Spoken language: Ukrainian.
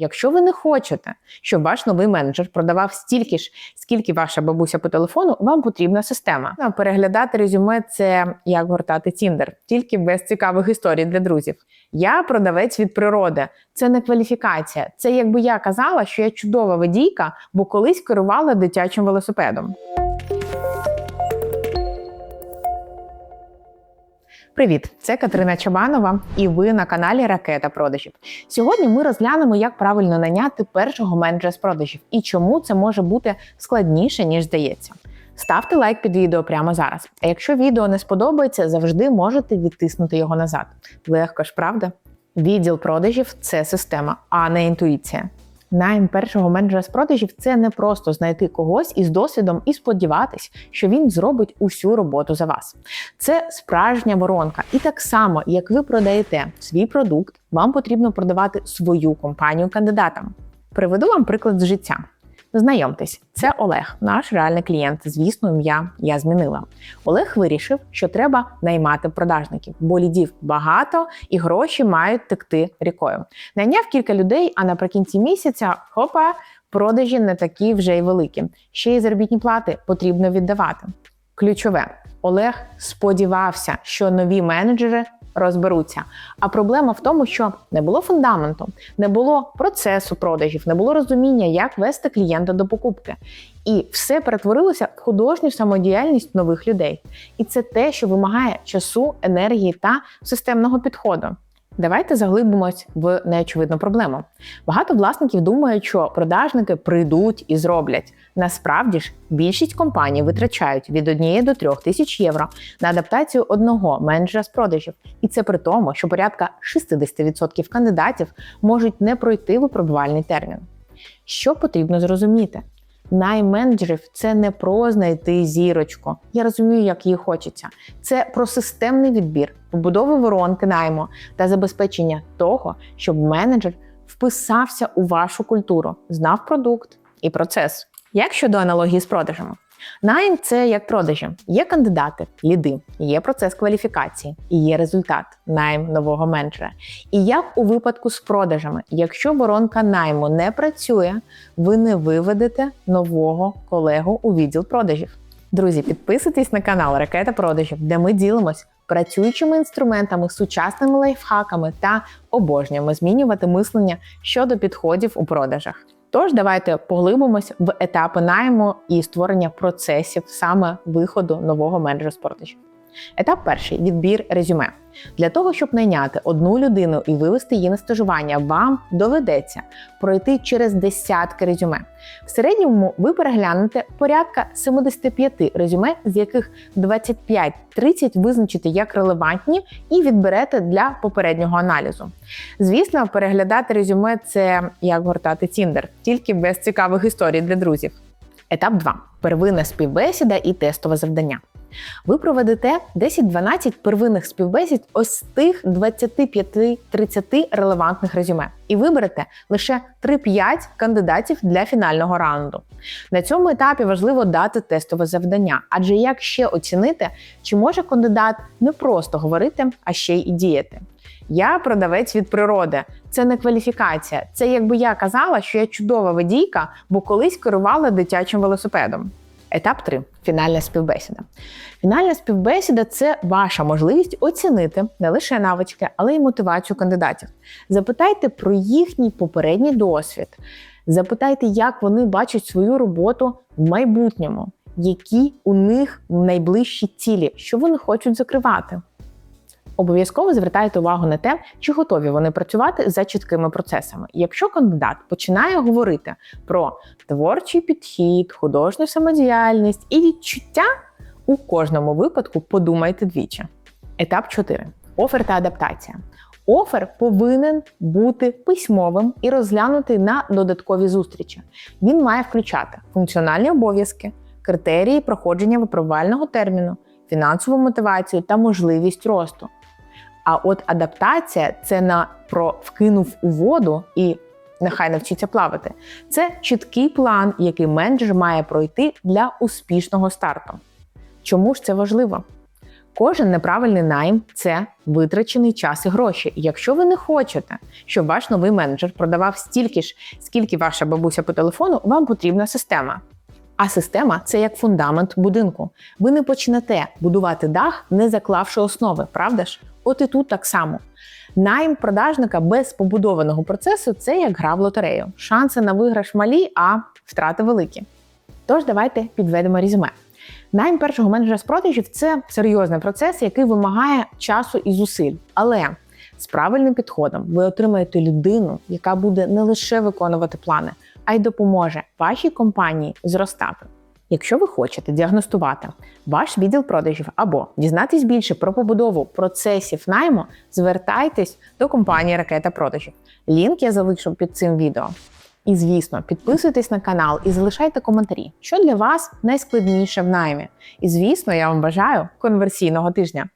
Якщо ви не хочете, щоб ваш новий менеджер продавав стільки ж, скільки ваша бабуся по телефону, вам потрібна система. Переглядати резюме це як гортати Тіндер, тільки без цікавих історій для друзів. Я продавець від природи. Це не кваліфікація. Це якби я казала, що я чудова водійка, бо колись керувала дитячим велосипедом. Привіт, це Катерина Чабанова, і ви на каналі Ракета продажів. Сьогодні ми розглянемо, як правильно наняти першого менеджера з продажів і чому це може бути складніше ніж здається. Ставте лайк під відео прямо зараз. А якщо відео не сподобається, завжди можете відтиснути його назад. Легко ж, правда? Відділ продажів це система, а не інтуїція. Найм першого менеджера з продажів це не просто знайти когось із досвідом і сподіватись, що він зробить усю роботу за вас. Це справжня воронка. І так само, як ви продаєте свій продукт, вам потрібно продавати свою компанію кандидатам. Приведу вам приклад з життя. Знайомтесь, це Олег, наш реальний клієнт. Звісно, ім'я я змінила. Олег вирішив, що треба наймати продажників, бо лідів багато і гроші мають текти рікою. Найняв кілька людей, а наприкінці місяця хопа, продажі не такі вже й великі. Ще й заробітні плати потрібно віддавати. Ключове, Олег сподівався, що нові менеджери розберуться. А проблема в тому, що не було фундаменту, не було процесу продажів, не було розуміння, як вести клієнта до покупки. І все перетворилося в художню самодіяльність нових людей. І це те, що вимагає часу, енергії та системного підходу. Давайте заглибимось в неочевидну проблему. Багато власників думають, що продажники прийдуть і зроблять. Насправді ж, більшість компаній витрачають від 1 до 3 тисяч євро на адаптацію одного менеджера з продажів, і це при тому, що порядка 60% кандидатів можуть не пройти випробувальний термін. Що потрібно зрозуміти? Найменеджерів це не про знайти зірочку. Я розумію, як її хочеться. Це про системний відбір, побудову воронки найму та забезпечення того, щоб менеджер вписався у вашу культуру, знав продукт і процес. Як щодо аналогії з продажами? Найм це як продажі. Є кандидати, ліди, є процес кваліфікації і є результат найм нового менеджера. І як у випадку з продажами, якщо воронка найму не працює, ви не виведете нового колегу у відділ продажів. Друзі, підписуйтесь на канал Ракета продажів, де ми ділимось працюючими інструментами, сучасними лайфхаками та обожнюємо змінювати мислення щодо підходів у продажах. Тож давайте поглибимось в етапи найму і створення процесів саме виходу нового менеджера з. Етап перший відбір резюме. Для того, щоб найняти одну людину і вивести її на стажування, вам доведеться пройти через десятки резюме. В середньому ви переглянете порядка 75 резюме, з яких 25-30 визначите як релевантні і відберете для попереднього аналізу. Звісно, переглядати резюме це як гортати Тіндер, тільки без цікавих історій для друзів. Етап 2. первинна співбесіда і тестове завдання. Ви проведете 10-12 первинних співбесід ось з тих 25-30 релевантних резюме і виберете лише 3-5 кандидатів для фінального раунду. На цьому етапі важливо дати тестове завдання, адже як ще оцінити, чи може кандидат не просто говорити, а ще й діяти. Я продавець від природи. Це не кваліфікація. Це якби я казала, що я чудова водійка, бо колись керувала дитячим велосипедом. Етап 3. фінальна співбесіда. Фінальна співбесіда це ваша можливість оцінити не лише навички, але й мотивацію кандидатів. Запитайте про їхній попередній досвід. Запитайте, як вони бачать свою роботу в майбутньому, які у них найближчі цілі, що вони хочуть закривати. Обов'язково звертайте увагу на те, чи готові вони працювати за чіткими процесами. Якщо кандидат починає говорити про творчий підхід, художню самодіяльність і відчуття, у кожному випадку подумайте двічі. Етап 4. Офер та адаптація. Офер повинен бути письмовим і розглянутий на додаткові зустрічі. Він має включати функціональні обов'язки, критерії проходження випробувального терміну, фінансову мотивацію та можливість росту. А от адаптація це на про вкинув у воду і нехай навчиться плавати. Це чіткий план, який менеджер має пройти для успішного старту. Чому ж це важливо? Кожен неправильний найм це витрачений час і гроші. Якщо ви не хочете, щоб ваш новий менеджер продавав стільки ж, скільки ваша бабуся по телефону, вам потрібна система. А система це як фундамент будинку. Ви не почнете будувати дах, не заклавши основи, правда ж? От і тут так само. Найм продажника без побудованого процесу це як гра в лотерею. Шанси на виграш малі, а втрати великі. Тож давайте підведемо резюме. Найм першого менеджера з продажів це серйозний процес, який вимагає часу і зусиль. Але з правильним підходом ви отримаєте людину, яка буде не лише виконувати плани, а й допоможе вашій компанії зростати. Якщо ви хочете діагностувати ваш відділ продажів або дізнатись більше про побудову процесів найму, звертайтесь до компанії Ракета продажів. Лінк я залишу під цим відео. І звісно, підписуйтесь на канал і залишайте коментарі, що для вас найскладніше в наймі. І звісно, я вам бажаю конверсійного тижня.